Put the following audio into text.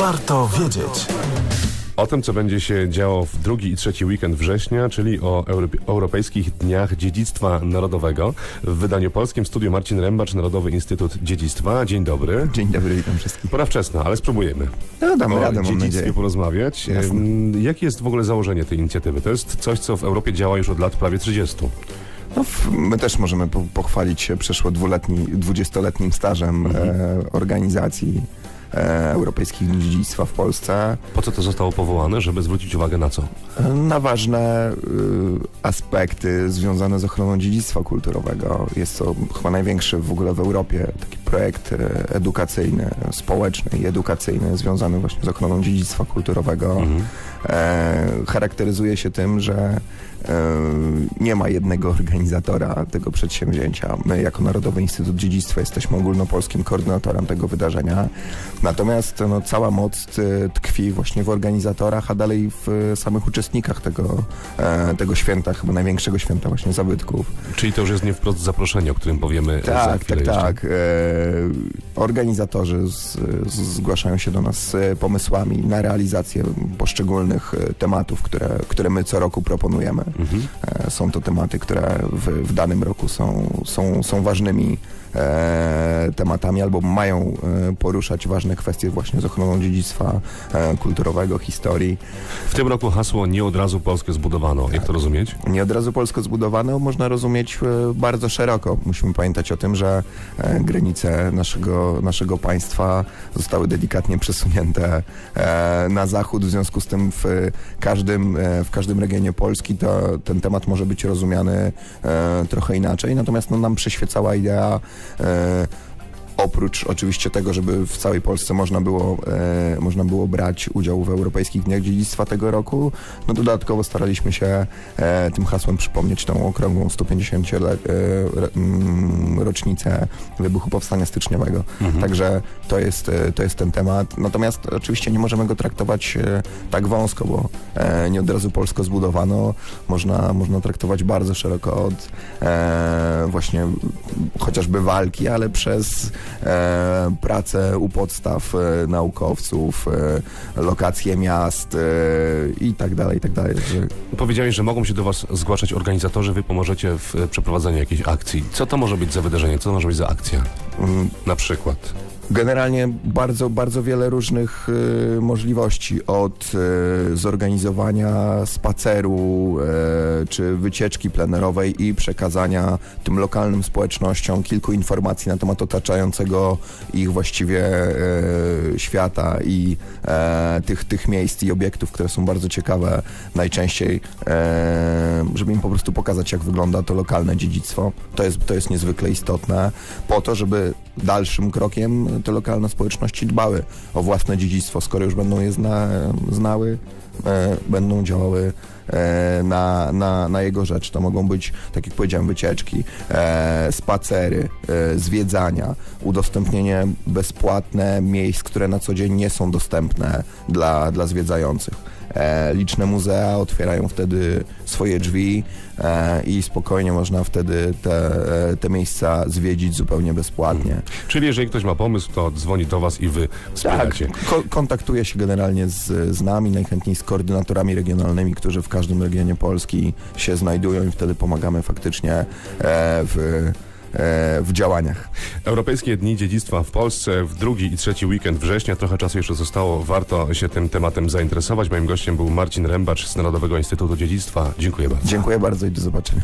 Warto wiedzieć. O tym, co będzie się działo w drugi i trzeci weekend września, czyli o Europejskich Dniach Dziedzictwa Narodowego. W wydaniu polskim studiu Marcin Rębacz, Narodowy Instytut Dziedzictwa. Dzień dobry. Dzień dobry, witam wszystkich. Pora wczesna, ale spróbujemy. No, damy o radę, mam dziedzictwie porozmawiać. Jasne. Jakie jest w ogóle założenie tej inicjatywy? To jest coś, co w Europie działa już od lat prawie 30. No, my też możemy po, pochwalić się przeszło dwuletni, dwudziestoletnim stażem Mhm. e, organizacji Europejskich Dni Dziedzictwa w Polsce Po co to zostało powołane? Żeby zwrócić uwagę na co? e, na ważne y, aspekty związane z ochroną dziedzictwa kulturowego. Jest to chyba największy w ogóle w Europie taki projekt e, edukacyjny, społeczny i edukacyjny związany właśnie z ochroną dziedzictwa kulturowego. Mhm. E, charakteryzuje się tym, że e, nie ma jednego organizatora tego przedsięwzięcia. My jako Narodowy Instytut Dziedzictwa jesteśmy ogólnopolskim koordynatorem tego wydarzenia. Natomiast no, cała moc e, tkwi właśnie w organizatorach, a dalej w samych uczestnikach tego, tego święta, chyba największego święta właśnie zabytków. Czyli to już jest nie wprost zaproszenie, o którym powiemy za Tak, chwilę tak, tak. E, organizatorzy z, z, zgłaszają się do nas z pomysłami na realizację poszczególnych e, tematów, które, które my co roku proponujemy. Mhm. E, są to tematy, które w, w danym roku są, są, są ważnymi tematami albo mają e, poruszać ważne kwestie właśnie z ochroną dziedzictwa e, kulturowego, historii. W tym roku hasło nie od razu Polskę zbudowano. Jak to rozumieć? Nie od razu Polskę zbudowane można rozumieć e, bardzo szeroko. Musimy pamiętać o tym, że e, granice naszego, naszego państwa zostały delikatnie przesunięte e, na zachód. W związku z tym w każdym, e, w każdym regionie Polski to, ten temat może być rozumiany e, trochę inaczej. Natomiast no, nam przyświecała idea e, Oprócz oczywiście tego, żeby w całej Polsce można było, e, można było brać udział w Europejskich Dniach Dziedzictwa tego roku, no dodatkowo staraliśmy się e, tym hasłem przypomnieć tą okrągłą 150 le, e, mm, rocznicę wybuchu Powstania Styczniowego. Mhm. Także to jest, e, to jest ten temat. Natomiast oczywiście nie możemy go traktować e, tak wąsko, bo e, nie od razu Polsko zbudowano. Można, można traktować bardzo szeroko od właśnie chociażby walki, ale przez e, pracę u podstaw e, naukowców, e, lokacje miast e, i tak dalej, i tak dalej. Powiedziałeś, że mogą się do Was zgłaszać organizatorzy, Wy pomożecie w e, przeprowadzeniu jakiejś akcji. Co to może być za wydarzenie? Co to może być za akcja? mm, Na przykład. Generalnie bardzo, bardzo wiele różnych y, możliwości od y, zorganizowania spaceru czy wycieczki plenerowej i przekazania tym lokalnym społecznościom kilku informacji na temat otaczającego ich właściwie y, świata i e, tych, tych miejsc i obiektów, które są bardzo ciekawe najczęściej, e, żeby im po prostu pokazać, jak wygląda to lokalne dziedzictwo. To jest, to jest niezwykle istotne po to, żeby dalszym krokiem te lokalne społeczności dbały o własne dziedzictwo, skoro już będą je zna, znały, e, będą działały e, na, na, na jego rzecz. To mogą być, tak jak powiedziałem, wycieczki, e, spacery, e, zwiedzania, udostępnienie bezpłatne miejsc, które na co dzień nie są dostępne dla, dla zwiedzających. E, liczne muzea otwierają wtedy swoje drzwi e, i spokojnie można wtedy te, e, te miejsca zwiedzić zupełnie bezpłatnie. Czyli jeżeli ktoś ma pomysł, to dzwoni do Was i Wy Tak, wspieracie. ko- kontaktuje się generalnie z, z nami, najchętniej z koordynatorami regionalnymi, którzy w każdym regionie Polski się znajdują i wtedy pomagamy faktycznie w, w działaniach. Europejskie Dni Dziedzictwa w Polsce w drugi i trzeci weekend września. Trochę czasu jeszcze zostało. Warto się tym tematem zainteresować. Moim gościem był Marcin Rębacz z Narodowego Instytutu Dziedzictwa. Dziękuję bardzo. Dziękuję bardzo i do zobaczenia.